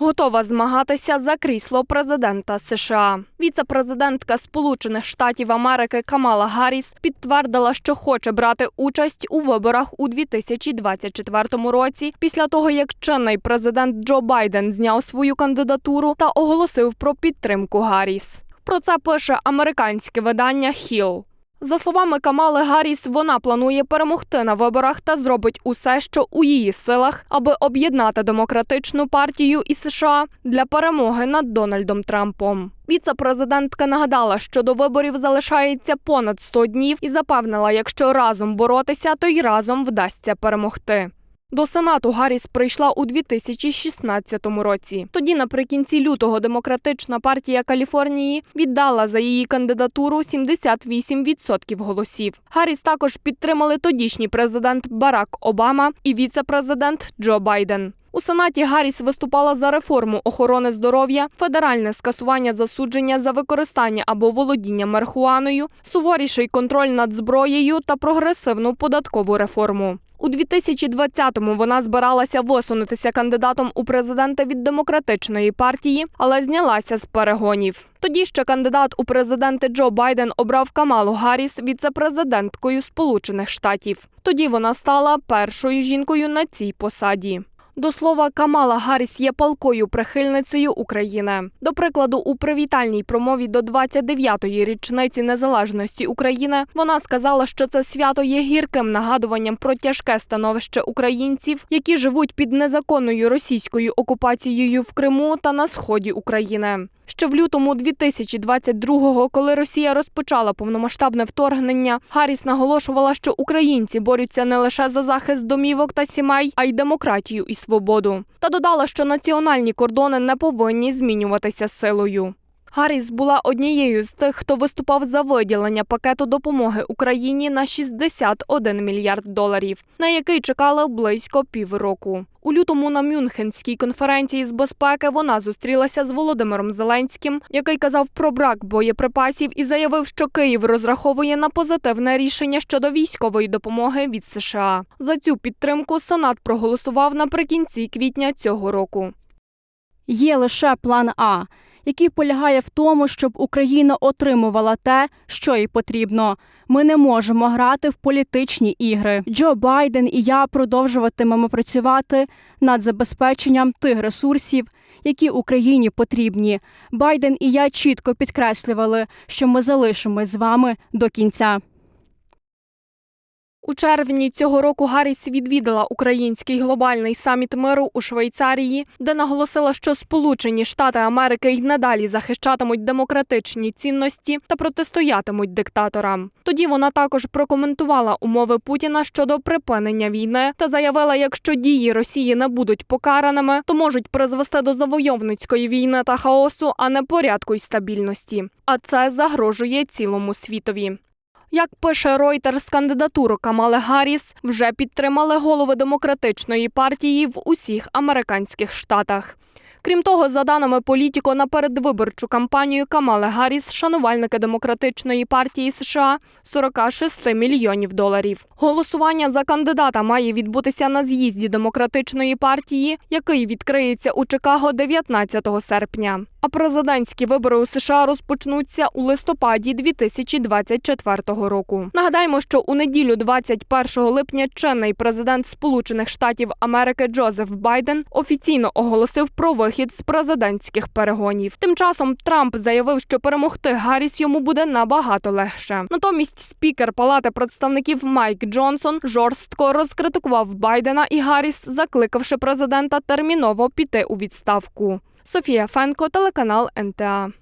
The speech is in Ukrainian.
готова змагатися за крісло президента США. Віце-президентка Сполучених Штатів Америки Камала Гарріс підтвердила, що хоче брати участь у виборах у 2024 році, після того як чинний президент Джо Байден зняв свою кандидатуру та оголосив про підтримку Гарріс. Про це пише американське видання Hill. За словами Камали Гарріс, вона планує перемогти на виборах та зробить усе, що у її силах, аби об'єднати демократичну партію і США для перемоги над Дональдом Трампом. Віце-президентка нагадала, що до виборів залишається понад 100 днів і запевнила, якщо разом боротися, то й разом вдасться перемогти. До Сенату Гарріс прийшла у 2016 році. Тоді, наприкінці лютого, демократична партія Каліфорнії віддала за її кандидатуру 78% голосів. Гарріс також підтримали тодішній президент Барак Обама і віце-президент Джо Байден. У Сенаті Гарріс виступала за реформу охорони здоров'я, федеральне скасування засудження за використання або володіння марихуаною, суворіший контроль над зброєю та прогресивну податкову реформу. У 2020-му вона збиралася висунутися кандидатом у президенти від демократичної партії, але знялася з перегонів. Тоді ще кандидат у президенти Джо Байден обрав Камалу Гарріс віце-президенткою Сполучених Штатів. Тоді вона стала першою жінкою на цій посаді. До слова, Камала Гарріс є палкою прихильницею України. До прикладу, у привітальній промові до 29-ї річниці незалежності України вона сказала, що це свято є гірким нагадуванням про тяжке становище українців, які живуть під незаконною російською окупацією в Криму та на сході України. Ще в лютому 2022-го, коли Росія розпочала повномасштабне вторгнення, Гарріс наголошувала, що українці борються не лише за захист домівок та сімей, а й демократію і свободу. Та додала, що національні кордони не повинні змінюватися силою. Гарріс була однією з тих, хто виступав за виділення пакету допомоги Україні на 61 мільярд доларів, на який чекали близько півроку. У лютому на Мюнхенській конференції з безпеки вона зустрілася з Володимиром Зеленським, який казав про брак боєприпасів і заявив, що Київ розраховує на позитивне рішення щодо військової допомоги від США. За цю підтримку Сенат проголосував наприкінці квітня цього року. Є лише план А, який полягає в тому, щоб Україна отримувала те, що їй потрібно. Ми не можемо грати в політичні ігри. Джо Байден і я продовжуватимемо працювати над забезпеченням тих ресурсів, які Україні потрібні. Байден і я чітко підкреслювали, що ми залишимось з вами до кінця. У червні цього року Гарріс відвідала український глобальний саміт миру у Швейцарії, де наголосила, що Сполучені Штати Америки й надалі захищатимуть демократичні цінності та протистоятимуть диктаторам. Тоді вона також прокоментувала умови Путіна щодо припинення війни та заявила, якщо дії Росії не будуть покараними, то можуть призвести до завойовницької війни та хаосу, а не порядку й стабільності. А це загрожує цілому світові. Як пише Reuters, кандидатуру Камали Гарріс вже підтримали голови демократичної партії в усіх американських штатах. Крім того, за даними політіко, на передвиборчу кампанію Камали Гарріс шанувальники демократичної партії США 46 мільйонів доларів. Голосування за кандидата має відбутися на з'їзді демократичної партії, який відкриється у Чикаго 19 серпня. А президентські вибори у США розпочнуться у листопаді 2024 року. Нагадаємо, що у неділю, 21 липня, чинний президент Сполучених Штатів Америки Джозеф Байден офіційно оголосив про вихід з президентських перегонів. Тим часом Трамп заявив, що перемогти Гарріс йому буде набагато легше. Натомість спікер Палати представників Майк Джонсон жорстко розкритикував Байдена і Гарріс, закликавши президента терміново піти у відставку. Софія Фенко, телеканал НТА.